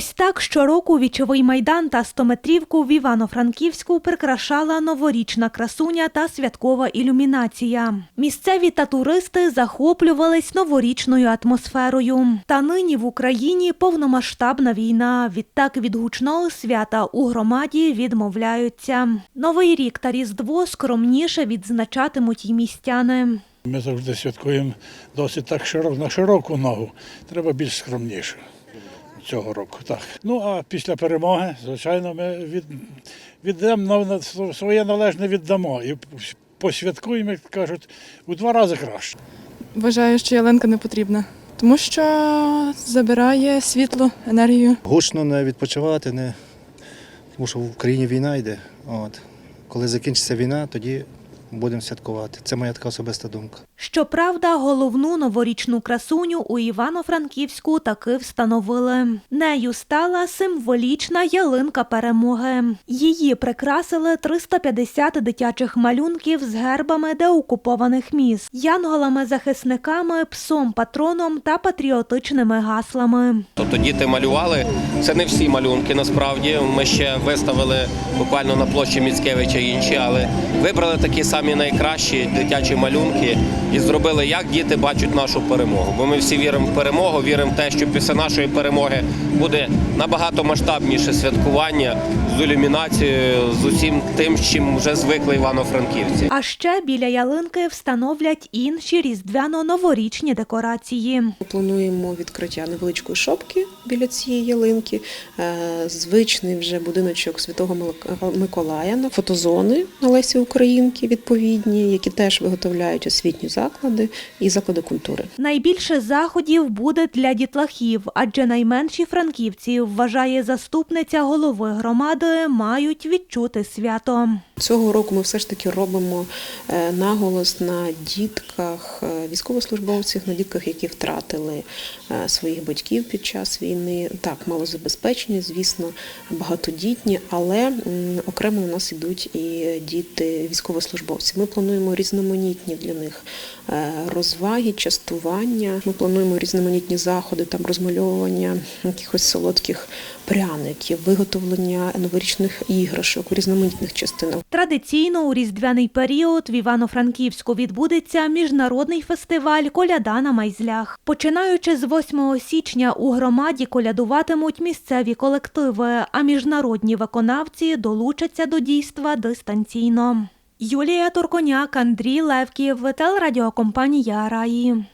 Ось так щороку вічовий майдан та стометрівку в Івано-Франківську прикрашала новорічна красуня та святкова ілюмінація. Місцеві та туристи захоплювались новорічною атмосферою. Та нині в Україні повномасштабна війна. Відтак від гучного свята у громаді відмовляються. Новий рік та Різдво скромніше відзначатимуть й містяни. Ми завжди святкуємо досить так на широку ногу. Треба більш скромніше цього року. Так. Ну а після перемоги, звичайно, ми від, віддамо своє належне віддамо і посвяткуємо, як кажуть, у два рази краще. Вважаю, що ялинка не потрібна, тому що забирає світло, енергію. Гучно не відпочивати, не... тому що в Україні війна йде. От. Коли закінчиться війна, тоді будемо святкувати. Це моя така особиста думка. Щоправда, головну новорічну красуню у Івано-Франківську таки встановили. Нею стала символічна ялинка перемоги. Її прикрасили 350 дитячих малюнків з гербами деокупованих міст, янголами-захисниками, псом-патроном та патріотичними гаслами. Тобто діти малювали. Це не всі малюнки насправді. Ми ще виставили буквально на площі Міцкевича інші, але вибрали такі самі найкращі дитячі малюнки і зробили, як діти бачать нашу перемогу. Бо ми всі віримо в перемогу, віримо в те, що після нашої перемоги буде набагато масштабніше святкування з ілюмінацією, з усім тим, з чим вже звикли івано-франківці. А ще біля ялинки встановлять інші різдвяно-новорічні декорації. Ми Плануємо відкриття невеличкої шопки біля цієї ялинки, е, звичний вже будиночок Святого Мик- Миколая, на фотозони на Лесі Українки відповідні, які теж виготовляють освітні заклади і заклади культури. Найбільше заходів буде для дітлахів, адже найменші франківці, вважає заступниця голови громади, мають відчути свято. Цього року ми все ж таки робимо е, наголос на дітках, е, військовослужбовців, на дітках, які втратили своїх батьків під час війни. Так, малозабезпечені, звісно, багатодітні, але окремо у нас ідуть і діти військовослужбовців. Ми плануємо різноманітні для них е, розваги, частування. Ми плануємо різноманітні заходи, там розмальовування якихось солодких пряників, виготовлення новорічних іграшок у різноманітних частинах. Традиційно у різдвяний період в Івано-Франківську відбудеться міжнародний фестиваль Коляда на майзлях. Починаючи з 8 січня у громаді колядуватимуть місцеві колективи, а міжнародні виконавці долучаться до дійства дистанційно. Юлія Турконяк, Андрій Левків, телерадіокомпанія Раї.